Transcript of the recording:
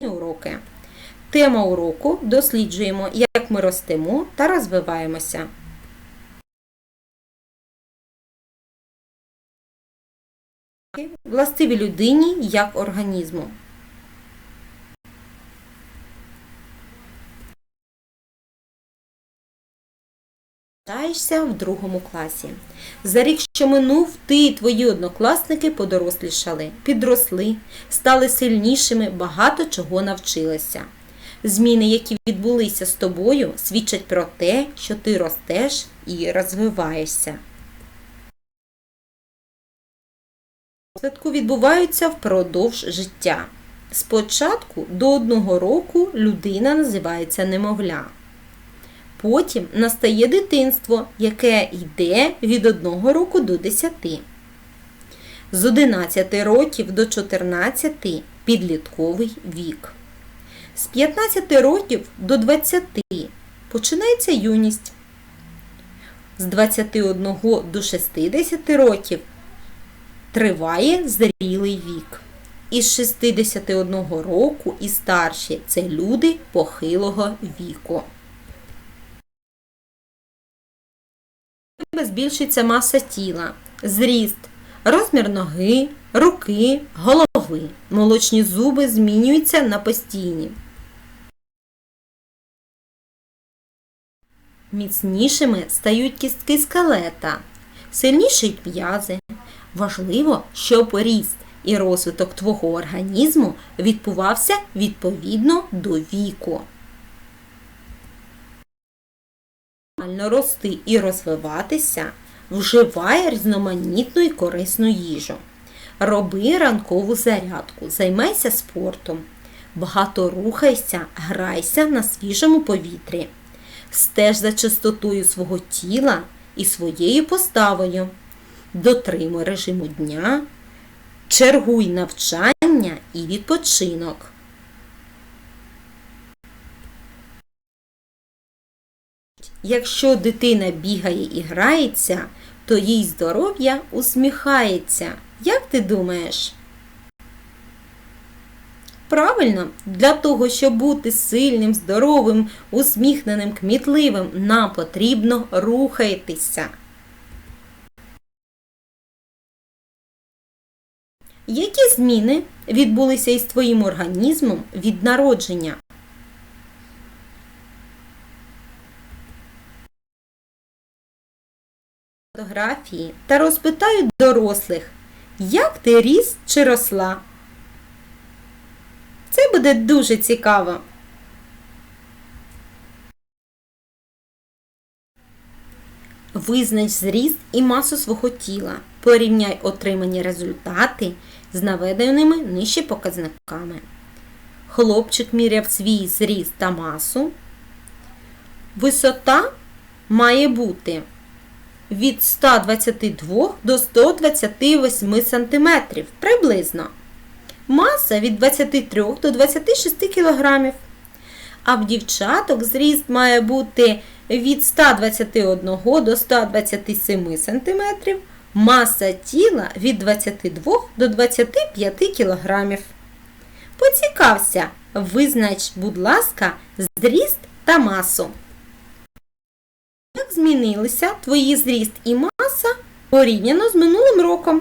уроки. Тема уроку досліджуємо, як ми ростемо та розвиваємося. Властиві людині як організму. Навчаєшся в другому класі. За рік, що минув, ти і твої однокласники подорослішали, підросли, стали сильнішими, багато чого навчилися. Зміни, які відбулися з тобою, свідчать про те, що ти ростеш і розвиваєшся. Розвитку відбуваються впродовж життя. Спочатку до одного року людина називається немовля. Потім настає дитинство, яке йде від 1 року до 10. З 11 років до 14 підлітковий вік. З 15 років до 20 починається юність. З 21 до 60 років триває зрілий вік. Із 61 року і старші це люди похилого віку. Збільшиться маса тіла, зріст, розмір ноги, руки, голови. Молочні зуби змінюються на постійні. Міцнішими стають кістки скелета, сильнішають м'язи. Важливо, щоб ріст і розвиток твого організму відбувався відповідно до віку. Нормально рости і розвиватися, вживай різноманітну і корисну їжу. Роби ранкову зарядку, займайся спортом. Багато рухайся, грайся на свіжому повітрі. Стеж за чистотою свого тіла і своєю поставою. Дотримуй режиму дня, чергуй навчання і відпочинок. Якщо дитина бігає і грається, то їй здоров'я усміхається. Як ти думаєш? Правильно, для того, щоб бути сильним, здоровим, усміхненим, кмітливим, нам потрібно рухатися. Які зміни відбулися із твоїм організмом від народження? Фотографії та розпитають дорослих, як ти ріс чи росла. Це буде дуже цікаво. Визнач зріст і масу свого тіла. Порівняй отримані результати з наведеними нижче показниками. Хлопчик міряв свій зріст та масу. Висота має бути від 122 до 128 см приблизно. Маса від 23 до 26 кг. А в дівчаток зріст має бути від 121 до 127 см, маса тіла від 22 до 25 кг. Поцікався, визнач, будь ласка, зріст та масу. Змінилися твої зріст і маса порівняно з минулим роком?